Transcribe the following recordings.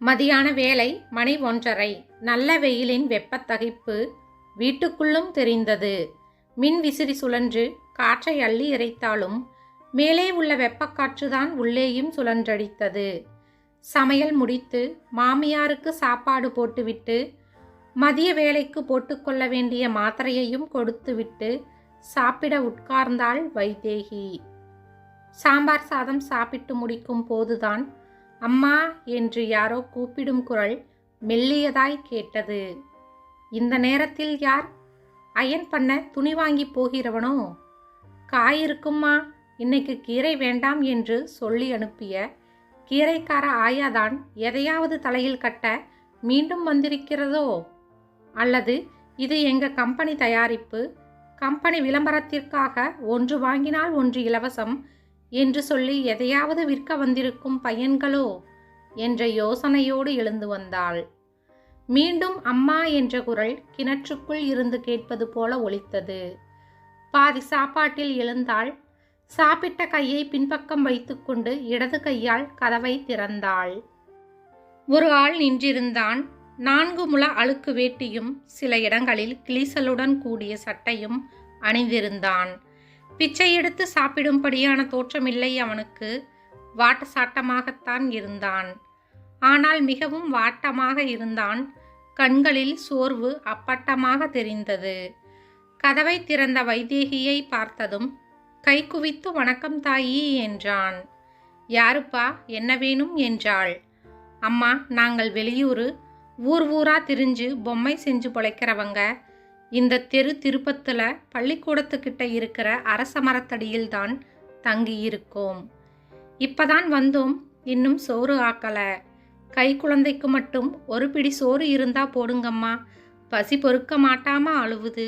மதியான வேலை மணி ஒன்றரை. நல்ல வெயிலின் வெப்பத்தகைப்பு வீட்டுக்குள்ளும் தெரிந்தது. மின் விசிறி சுழன்று காற்றை அள்ளி இறைத்தாலும் மேலே உள்ள வெப்பக்காற்றுதான் உள்ளேயும் சுழன்றடித்தது. சமையல் முடித்து மாமியாருக்கு சாப்பாடு போட்டுவிட்டு மதிய வேலைக்கு போட்டுக்கொள்ள வேண்டிய மாத்திரையையும் கொடுத்துவிட்டு சாப்பிட உட்கார்ந்தாள் வைதேகி சாம்பார் சாதம் சாப்பிட்டு முடிக்கும் போதுதான் அம்மா என்று யாரோ கூப்பிடும் குரல் மெல்லியதாய் கேட்டது. இந்த நேரத்தில் யார்? அயன் பண்ண துணி வாங்கி போகிறவனோ? காய் இருக்கும்மா இன்னைக்கு கீரை வேண்டாம் என்று சொல்லி அனுப்பிய கீரைக்கார ஆயாதான் எதையாவது தலையில் கட்ட மீண்டும் வந்திருக்கிறதோ? அல்லது இது எங்க கம்பெனி தயாரிப்பு? கம்பெனி விளம்பரத்திற்காக ஒன்று வாங்கினால் ஒன்று இலவசம் என்று சொல்லி எதையாவது விற்க வந்திருக்கும் பையன்களோ? என்ற யோசனையோடு எழுந்து வந்தாள். மீண்டும் அம்மா என்ற குரல் கிணற்றுக்குள் இருந்து கேட்பது போல ஒலித்தது. பாதி சாப்பாட்டில் எழுந்தாள். சாப்பிட்ட கையை பின்பக்கம் வைத்துக்கொண்டு இடது கையால் கதவை திறந்தாள். ஒரு ஆள் நின்றிருந்தான். நான்கு முழ அழுக்கு வேட்டியும் சில இடங்களில் கிளிசலுடன் கூடிய சட்டையும் அணிந்திருந்தான். பிச்சை எடுத்து சாப்பிடும்படியான தோற்றமில்லை அவனுக்கு. வாட்டசாட்டமாகத்தான் இருந்தான். ஆனால் மிகவும் வாட்டமாக இருந்தான். கண்களில் சோர்வு அப்பட்டமாக தெரிந்தது. கதவை திறந்த வைதேகியை பார்த்ததும் கை குவித்து வணக்கம் தாயி என்றான். யாருப்பா? என்ன வேணும்? என்றாள். அம்மா நாங்கள் வெளியூர். ஊர் ஊரா திரிஞ்சு பொம்மை செஞ்சு பொழைக்கிறவங்க. இந்த தெரு திருப்பத்தில் பள்ளிக்கூடத்துக்கிட்ட இருக்கிற அரச மரத்தடியில் தான் தங்கி இப்பதான் வந்தோம். இன்னும் சோறு ஆக்கலை. கை குழந்தைக்கு மட்டும் ஒரு பிடி சோறு இருந்தா போடுங்கம்மா. பசி பொறுக்க மாட்டாம அழுவுது.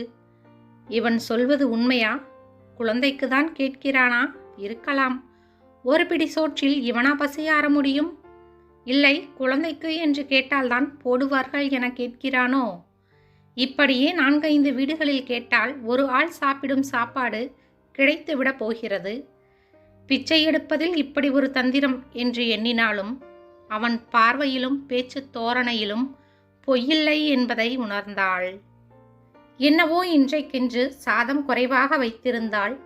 இவன் சொல்வது உண்மையா? குழந்தைக்கு தான் கேட்கிறானா? இருக்கலாம். ஒரு பிடி சோற்றில் இவனா பசியார முடியும்? இல்லை குழந்தைக்கு என்று கேட்டால்தான் போடுவார்கள் என கேட்கிறானோ? இப்படியே நான்கைந்து வீடுகளில் கேட்டால் ஒரு ஆள் சாப்பிடும் சாப்பாடு கிடைத்துவிட போகிறது. பிச்சை எடுப்பதில் இப்படி ஒரு தந்திரம் என்று எண்ணினாலும் அவன் பார்வையிலும் பேச்சு தோரணையிலும் பொய்யில்லை என்பதை உணர்ந்தாள். என்னவோ இன்றைக்கென்று சாதம் குறைவாக வைத்திருந்தாள்.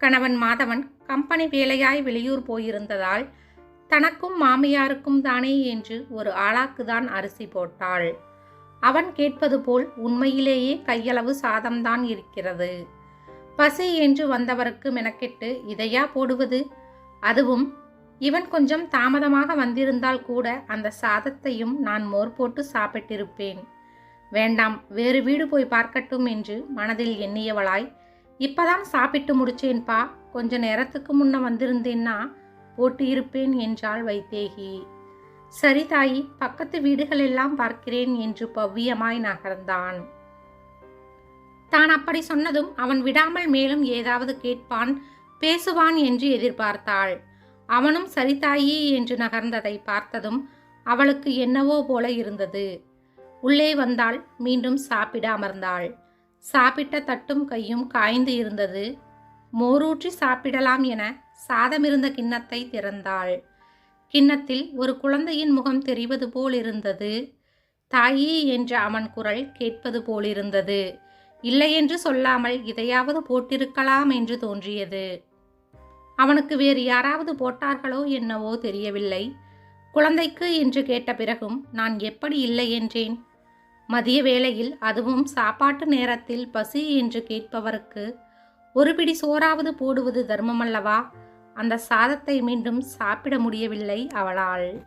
கணவன் மாதவன் கம்பெனி வேலையாய் வெளியூர் போயிருந்ததால் தனக்கும் மாமியாருக்கும் தானே என்று ஒரு ஆளாக்குதான் அரிசி போட்டாள். அவன் கேட்பது போல் உண்மையிலேயே கையளவு சாதம்தான் இருக்கிறது. பசி என்று வந்தவருக்கு மெனக்கெட்டு இதையா போடுவது? அதுவும் இவன் கொஞ்சம் தாமதமாக வந்திருந்தால் கூட அந்த சாதத்தையும் நான் மோர் போட்டு சாப்பிட்டிருப்பேன். வேண்டாம் வேறு வீடு போய் பார்க்கட்டும் என்று மனதில் எண்ணியவளாய் இப்பதான் சாப்பிட்டு முடிச்சேன்பா கொஞ்ச நேரத்துக்கு முன்ன வந்திருந்தேன்னா போட்டு இருப்பேன் என்றாள் வைத்தேகி. சரி தாயி பக்கத்து வீடுகளெல்லாம் பார்க்கிறேன் என்று பவ்யமாய் நகர்ந்தான். தான் அப்படி சொன்னதும் அவன் விடாமல் மேலும் ஏதாவது கேட்பான் பேசுவான் என்று எதிர்பார்த்தாள். அவனும் சரிதாயி என்று நகர்ந்ததை பார்த்ததும் அவளுக்கு என்னவோ போல இருந்தது. உள்ளே வந்தாள் மீண்டும் சாப்பிட அமர்ந்தாள். சாப்பிட்ட தட்டும் கையும் காய்ந்து இருந்தது. மோரூற்றி சாப்பிடலாம் என சாதமிருந்த கிண்ணத்தை திறந்தாள். கிண்ணத்தில் ஒரு குழந்தையின் முகம் தெரிவது போலிருந்தது. தாயி என்ற அவன் குரல் கேட்பது போலிருந்தது. இல்லை என்று சொல்லாமல் இதையாவது போட்டிருக்கலாம் என்று தோன்றியது. அவனுக்கு வேறு யாராவது போட்டார்களோ என்னவோ தெரியவில்லை. குழந்தைக்கு என்று கேட்ட பிறகும் நான் எப்படி இல்லை என்றேன்? மதிய வேளையில் அதுவும் சாப்பாட்டு நேரத்தில் பசி என்று கேட்பவருக்கு ஒரு பிடி சோறாவது போடுவது தர்மமல்லவா அந்த சாதத்தை மீண்டும் சாப்பிட முடியவில்லை அவளால்.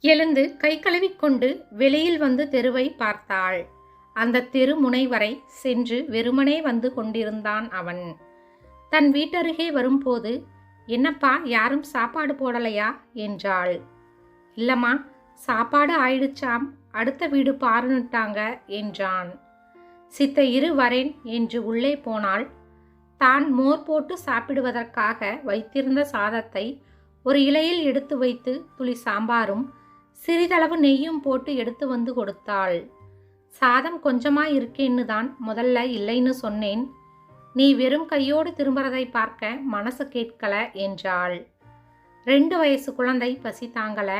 எழுந்து கை கழுவிக்கொண்டு வெளியில் வந்து தெருவை பார்த்தாள். அந்த தெரு முனை வரை சென்று வெறுமனே வந்து கொண்டிருந்தான் அவன். தன் வீட்டருகே வரும்போது என்னப்பா யாரும் சாப்பாடு போடலையா? என்றாள். இல்லம்மா சாப்பாடு ஆயிடுச்சாம் அடுத்த வீடு பாருன்னுட்டாங்க என்றான். சித்த இரு வரேன் என்று உள்ளே போனாள். தான் மோர் போட்டு சாப்பிடுவதற்காக வைத்திருந்த சாதத்தை ஒரு இலையில் எடுத்து வைத்து துளி சாம்பாரும் சிறிதளவு நெய்யும் போட்டு எடுத்து வந்து கொடுத்தாள். சாதம் கொஞ்சமா இருக்கேன்னு தான் முதல்ல இல்லைன்னு சொன்னேன். நீ வெறும் கையோடு திரும்புறதை பார்க்க மனசு கேட்கல என்றாள். ரெண்டு வயசு குழந்தை பசி தாங்கல.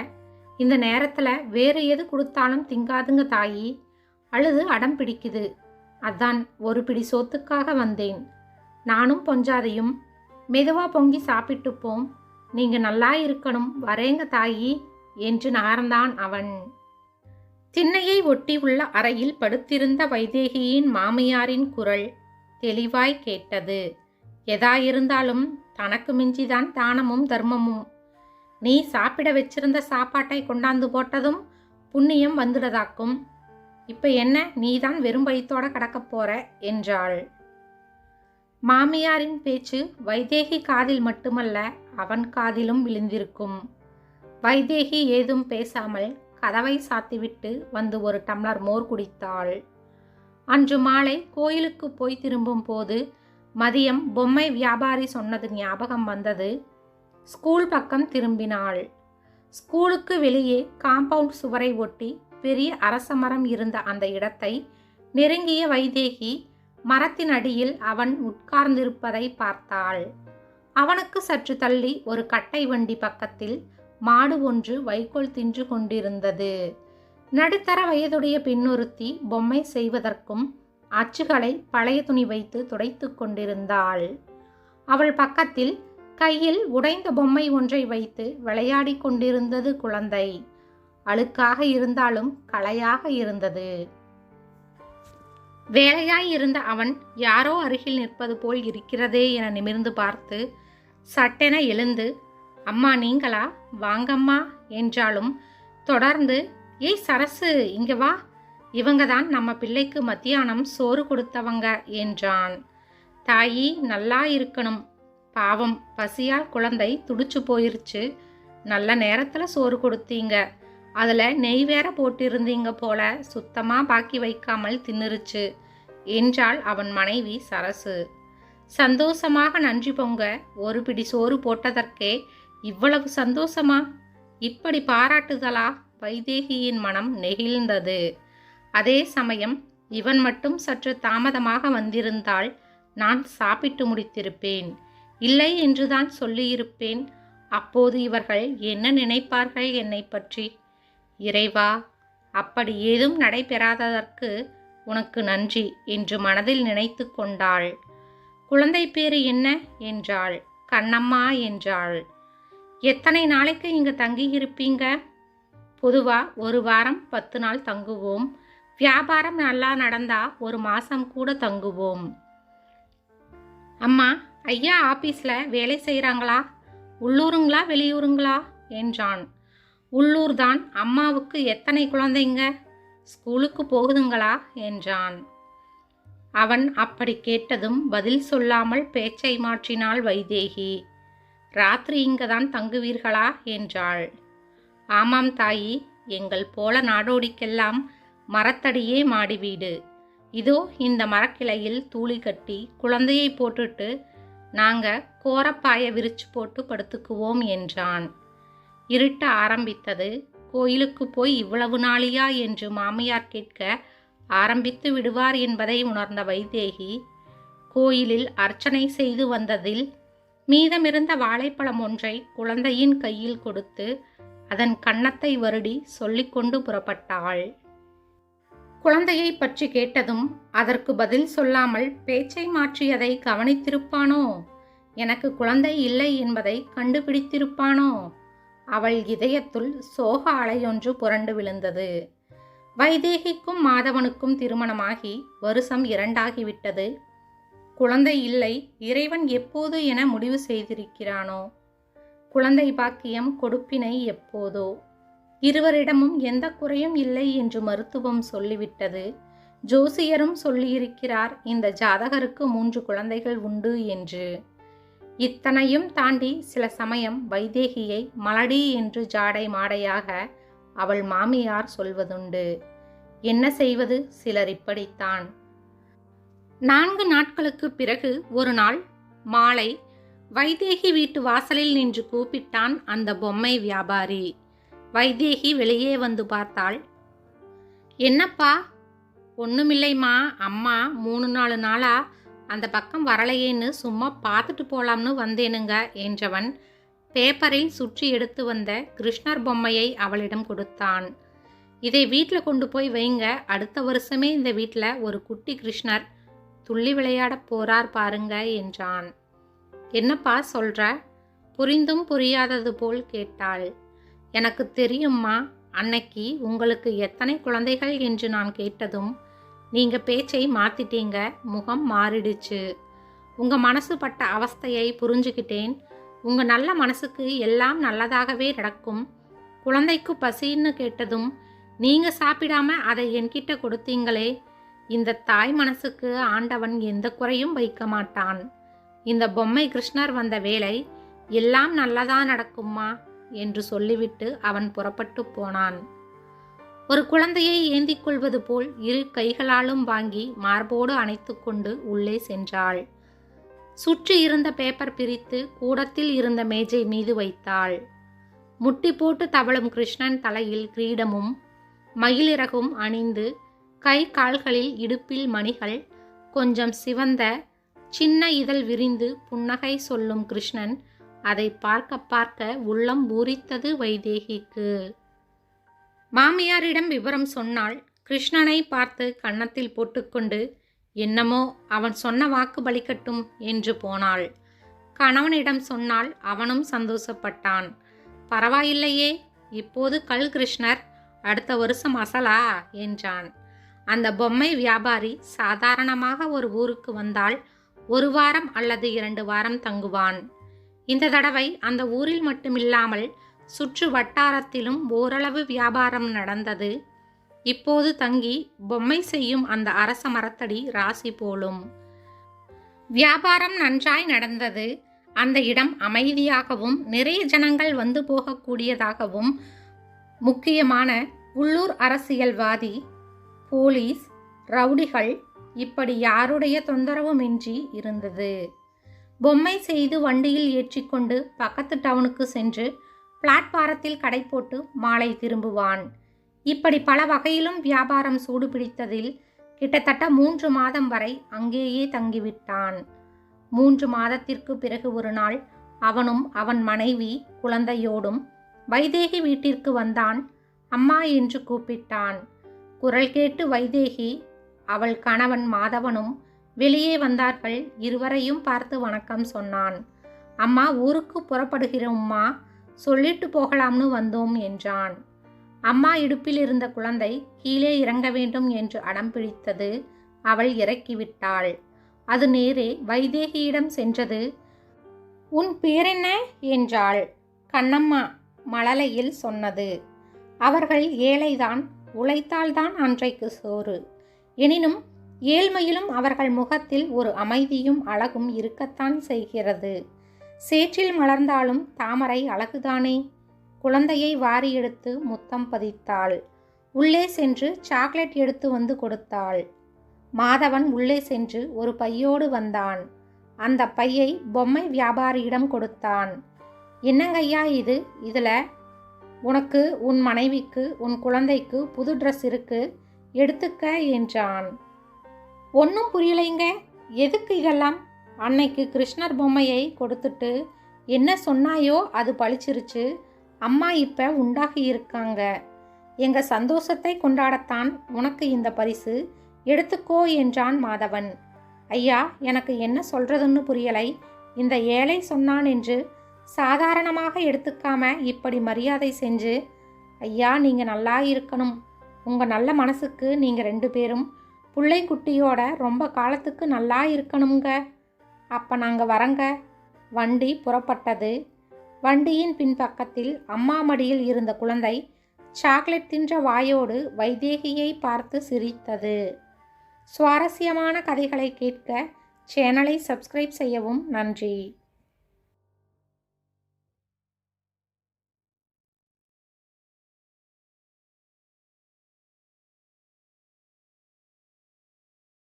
இந்த நேரத்தில் வேறு எது கொடுத்தாலும் திங்காதுங்க தாயி. அழுது அடம் பிடிக்குது. அதான் ஒரு பிடி சோத்துக்காக வந்தேன். நானும் பொஞ்சாதையும் மெதுவாக பொங்கி சாப்பிட்டுப்போம். நீங்க நல்லா இருக்கணும் வரேங்க தாயி என்று நார்ந்தான் அவன். திண்ணையை ஒட்டி உள்ள அறையில் படுத்திருந்த வைதேகியின் மாமியாரின் குரல் தெளிவாய் கேட்டது. எதா இருந்தாலும் தனக்கு மிஞ்சிதான் தானமும் தர்மமும். நீ சாப்பிட வச்சிருந்த சாப்பாட்டை கொண்டாந்து போட்டதும் புண்ணியம் வந்துடதாக்கும் இப்ப என்ன நீதான் வெறும் வயிற்றோட கடக்கப் போற என்றாள். மாமியாரின் பேச்சு வைதேகி காதில் மட்டுமல்ல அவன் காதிலும் விழுந்திருக்கும். வைதேகி ஏதும் பேசாமல் கதவை சாத்திவிட்டு வந்து ஒரு டம்ளர் மோர் குடித்தாள். அன்று மாலை கோயிலுக்கு போய் திரும்பும் போது மதியம் பொம்மை வியாபாரி சொன்னது ஞாபகம் வந்தது. ஸ்கூல் பக்கம் திரும்பினாள். ஸ்கூலுக்கு வெளியே காம்பவுண்ட் சுவரை ஒட்டி பெரிய அரச மரம் இருந்த அந்த இடத்தை நெருங்கிய வைதேகி மரத்தின் அடியில் அவன் உட்கார்ந்திருப்பதை பார்த்தாள். அவனுக்கு சற்று தள்ளி ஒரு கட்டை வண்டி பக்கத்தில் மாடு ஒன்று வைக்கோல் தின்று கொண்டிருந்தது. நடுத்தர வயதுடைய பெண்ணொருத்தி பொம்மை செய்வதற்கும் அச்சுகளை பழைய துணி வைத்து துடைத்து கொண்டிருந்தாள். அவள் பக்கத்தில் கையில் உடைந்த பொம்மை ஒன்றை வைத்து விளையாடிக் கொண்டிருந்தது குழந்தை. அழுக்காக இருந்தாலும் களையாக இருந்தது. வேலையாய் இருந்த அவன் யாரோ அருகில் நிற்பது போல் இருக்கிறதே என நிமிர்ந்து பார்த்து சட்டென எழுந்து அம்மா நீங்களா? வாங்கம்மா என்றாலும் தொடர்ந்து ஏய் சரசு இங்க வா. இவங்க தான் நம்ம பிள்ளைக்கு மத்தியானம் சோறு கொடுத்தவங்க என்றான். தாயி நல்லா இருக்கணும். பாவம் பசியால் குழந்தை துடிச்சு போயிருச்சு. நல்ல நேரத்தில் சோறு கொடுத்தீங்க. அதில் நெய் வேற போட்டிருந்தீங்க போல சுத்தமாக பாக்கி வைக்காமல் தின்னுருச்சு. என்றாள் அவன் மனைவி சரசு. சந்தோஷமாக நன்றி பொங்க ஒரு பிடி சோறு போட்டதற்கே இவ்வளவு சந்தோஷமா? இப்படி பாராட்டுதலா? வைதேகியின் மனம் நெகிழ்ந்தது. அதே சமயம் இவன் மட்டும் சற்று தாமதமாக வந்திருந்தால் நான் சாப்பிட்டு முடித்திருப்பேன். இல்லை என்றுதான் சொல்லியிருப்பேன். அப்போது இவர்கள் என்ன நினைப்பார்கள் என்னை பற்றி இறைவா அப்படி ஏதும் நடைபெறாததற்கு உனக்கு நன்றி என்று மனதில் நினைத்து கொண்டாள். குழந்தை பேரு என்ன? என்றாள். கண்ணம்மா என்றாள். எத்தனை நாளைக்கு இங்கு தங்கியிருப்பீங்க? பொதுவா ஒரு வாரம் பத்து நாள் தங்குவோம். வியாபாரம் நல்லா நடந்தா ஒரு மாசம் கூட தங்குவோம். அம்மா ஐயா ஆபீஸ்ல வேலை செய்கிறாங்களா உள்ளூருங்களா வெளியூருங்களா? என்றான். உள்ளூர் தான் அம்மாவுக்கு எத்தனை குழந்தைங்க? ஸ்கூலுக்கு போகுதுங்களா? என்றான். அவன் அப்படி கேட்டதும் பதில் சொல்லாமல் பேச்சை மாற்றினாள் வைதேகி. ராத்திரி இங்கே தான் தங்குவீர்களா? என்றாள். ஆமாம் தாயி எங்கள் போல நாடோடிக்கெல்லாம் மரத்தடியே மாடி வீடு. இதோ இந்த மரக்கிளையில் தூளி கட்டி குழந்தையை போட்டுட்டு நாங்க கோரப்பாய விரிச்சு போட்டு படுத்துக்குவோம் என்றான். இருட்ட ஆரம்பித்தது. கோயிலுக்கு போய் இவ்வளவு நாளியா? என்று மாமியார் கேட்க ஆரம்பித்து விடுவார் என்பதை உணர்ந்த வைதேகி கோயிலில் அர்ச்சனை செய்து வந்ததில் மீதமிருந்த வாழைப்பழம் ஒன்றை குழந்தையின் கையில் கொடுத்து அதன் கன்னத்தை வருடி சொல்லிக்கொண்டு புறப்பட்டாள். குழந்தையை பற்றி கேட்டதும் அதற்கு பதில் சொல்லாமல் பேச்சை மாற்றியதை கவனித்திருப்பானோ? எனக்கு குழந்தை இல்லை என்பதை கண்டுபிடித்திருப்பானோ? அவள் இதயத்துள் சோக அலையொன்று புரண்டு விழுந்தது. வைதேகிக்கும் மாதவனுக்கும் திருமணமாகி வருஷம் இரண்டாகிவிட்டது. குழந்தை இல்லை இறைவன் எப்போது என முடிவு செய்திருக்கிறானோ? குழந்தை பாக்கியம் கொடுப்பினை எப்போதோ? இருவரிடமும் எந்த குறையும் இல்லை என்று மருத்துவம் சொல்லிவிட்டது. ஜோசியரும் சொல்லியிருக்கிறார் இந்த ஜாதகருக்கு மூன்று குழந்தைகள் உண்டு என்று. இத்தனையும் தாண்டி சில சமயம் வைதேகியை மலடி என்று ஜாடை மாடையாக அவள் மாமியார் சொல்வதுண்டு. என்ன செய்வது? சிலர் இப்படித்தான். நான்கு நாட்களுக்கு பிறகு ஒரு நாள் மாலை வைதேகி வீட்டு வாசலில் நின்று கூப்பிட்டான் அந்த பொம்மை வியாபாரி. வைதேகி வெளியே வந்து பார்த்தாள். என்னப்பா? ஒன்றுமில்லைம்மா அம்மா மூணு நாலு நாளா அந்த பக்கம் வரலையேன்னு சும்மா பார்த்துட்டு போலாம்னு வந்தேனுங்க என்றவன். பேப்பரில் சுற்றி எடுத்து வந்த கிருஷ்ணர் பொம்மையை அவளிடம் கொடுத்தான். இதை வீட்டில் கொண்டு போய் வைங்க. அடுத்த வருஷமே இந்த வீட்டில் ஒரு குட்டி கிருஷ்ணர் துள்ளி விளையாடப் போறார் பாருங்க என்றான். என்னப்பா சொல்ற? புரிந்தும் புரியாதது போல் கேட்டாள். எனக்கு தெரியும்மா அன்னைக்கு உங்களுக்கு எத்தனை குழந்தைகள் என்று நான் கேட்டதும் நீங்கள் பேச்சை மாற்றிட்டீங்க முகம் மாறிடுச்சு. உங்கள் மனசு பட்ட அவஸ்தையை புரிஞ்சுக்கிட்டேன். உங்கள் நல்ல மனசுக்கு எல்லாம் நல்லதாகவே நடக்கும். குழந்தைக்கு பசின்னு கேட்டதும் நீங்கள் சாப்பிடாம அதை என்கிட்ட கொடுத்தீங்களே. இந்த தாய் மனசுக்கு ஆண்டவன் எந்த குறையும் வைக்க மாட்டான். இந்த பொம்மை கிருஷ்ணர் வந்த வேலை எல்லாம் நல்லதா நடக்குமா? என்று சொல்லிவிட்டு அவன் புறப்பட்டு போனான். ஒரு குழந்தையை ஏந்திக் கொள்வது போல் இரு கைகளாலும் வாங்கி மார்போடு அணைத்துக்கொண்டு உள்ளே சென்றாள். சுற்றி இருந்த பேப்பர் பிரித்து கூடத்தில் இருந்த மேஜை மீது வைத்தாள். முட்டி போட்டு தவழும் கிருஷ்ணன் தலையில் கிரீடமும் மயிலிறகும் அணிந்து கை கால்களில் இடுப்பில் மணிகள் கொஞ்சம் சிவந்த சின்ன இதழ் விரிந்து புன்னகை சொல்லும் கிருஷ்ணன் அதை பார்க்க பார்க்க உள்ளம் பூரித்தது வைதேகிக்கு. மாமியாரிடம் விவரம் சொன்னால் கிருஷ்ணனை பார்த்து கன்னத்தில் போட்டுக்கொண்டு என்னமோ அவன் சொன்ன வாக்கு பலிக்கட்டும் என்று போனாள். கணவனிடம் சொன்னால் அவனும் சந்தோஷப்பட்டான். பரவாயில்லையே இப்போது கல் கிருஷ்ணர் அடுத்த வருஷம் அசலா என்றான். அந்த பொம்மை வியாபாரி சாதாரணமாக ஒரு ஊருக்கு வந்தால் ஒரு வாரம் அல்லது இரண்டு வாரம் தங்குவான். இந்த தடவை அந்த ஊரில் மட்டுமில்லாமல் சுற்று வட்டாரத்திலும் ஓரளவு வியாபாரம் நடந்தது. இப்போது தங்கி பொம்மை செய்யும் அந்த அரச மரத்தடி ராசி போலும். வியாபாரம் நன்றாய் நடந்தது. அந்த இடம் அமைதியாகவும் நிறைய ஜனங்கள் வந்து போகக்கூடியதாகவும் முக்கியமான உள்ளூர் அரசியல்வாதி போலீஸ் ரவுடிகள் இப்படி யாருடைய தொந்தரவுமின்றி இருந்தது. பொம்மை செய்து வண்டியில் ஏற்றிக்கொண்டு பக்கத்து டவுனுக்கு சென்று பிளாட்பாரத்தில் கடை போட்டு மாலை திரும்புவான். இப்படி பல வகையிலும் வியாபாரம் சூடு பிடித்ததில் கிட்டத்தட்ட மூன்று மாதம் வரை அங்கேயே தங்கிவிட்டான். மூன்று மாதத்திற்கு பிறகு ஒரு நாள் அவனும் அவன் மனைவி குழந்தையோடும் வைதேகி வீட்டிற்கு வந்தான். அம்மா என்று கூப்பிட்டான். குரல் கேட்டு வைதேகி அவள் கணவன் மாதவனும் வெளியே வந்தார்கள். இருவரையும் பார்த்து வணக்கம் சொன்னான். அம்மா ஊருக்கு புறப்படுகிறோம்மா. சொல்லிட்டு போகலாம்னு வந்தோம் என்றான். அம்மா இடுப்பில் இருந்த குழந்தை கீழே இறங்க வேண்டும் என்று அடம் பிடித்தது அவள் இறக்கிவிட்டாள். அது நேரே வைதேகியிடம் சென்றது. உன் பேரென்ன? என்றாள். கண்ணம்மா மழலையில் சொன்னது. அவர்கள் ஏழைதான் உழைத்தால்தான் அன்றைக்கு சோறு. எனினும் ஏழ்மையிலும் அவர்கள் முகத்தில் ஒரு அமைதியும் அழகும் இருக்கத்தான் செய்கிறது. சேற்றில் மலர்ந்தாலும் தாமரை அழகுதானே? குழந்தையை வாரி எடுத்து முத்தம் பதித்தாள். உள்ளே சென்று சாக்லேட் எடுத்து வந்து கொடுத்தாள். மாதவன் உள்ளே சென்று ஒரு பையோடு வந்தான். அந்த பையை பொம்மை வியாபாரியிடம் கொடுத்தான். என்னங்கய்யா இது? இதில் உனக்கு உன் மனைவிக்கு உன் குழந்தைக்கு புது ட்ரெஸ் இருக்கு. எடுத்துக்க என்றான். ஒன்றும் புரியலைங்க. எதுக்கு இதெல்லாம்? அன்னைக்கு கிருஷ்ணர் பொம்மையை கொடுத்துட்டு என்ன சொன்னாயோ அது பழிச்சிருச்சு. அம்மா இப்போ உண்டாகி இருக்காங்க. எங்கள் சந்தோஷத்தை கொண்டாடத்தான் உனக்கு இந்த பரிசு. எடுத்துக்கோ என்றான் மாதவன். ஐயா எனக்கு என்ன சொல்றதுன்னு புரியலை. இந்த ஏழை சொன்னான் என்று சாதாரணமாக எடுத்துக்காம இப்படி மரியாதை செஞ்சு ஐயா நீங்கள் நல்லா இருக்கணும். உங்கள் நல்ல மனசுக்கு நீங்கள் ரெண்டு பேரும் பிள்ளை குட்டியோட ரொம்ப காலத்துக்கு நல்லா இருக்கணுங்க அப்போ நாங்கள் வரங்க. வண்டி புறப்பட்டது. வண்டியின் பின்பக்கத்தில் அம்மா மடியில் இருந்த குழந்தை சாக்லேட் தின்ற வாயோடு வைதேகியை பார்த்து சிரித்தது. சுவாரஸ்யமான கதைகளை கேட்க சேனலை சப்ஸ்கிரைப் செய்யவும் நன்றி.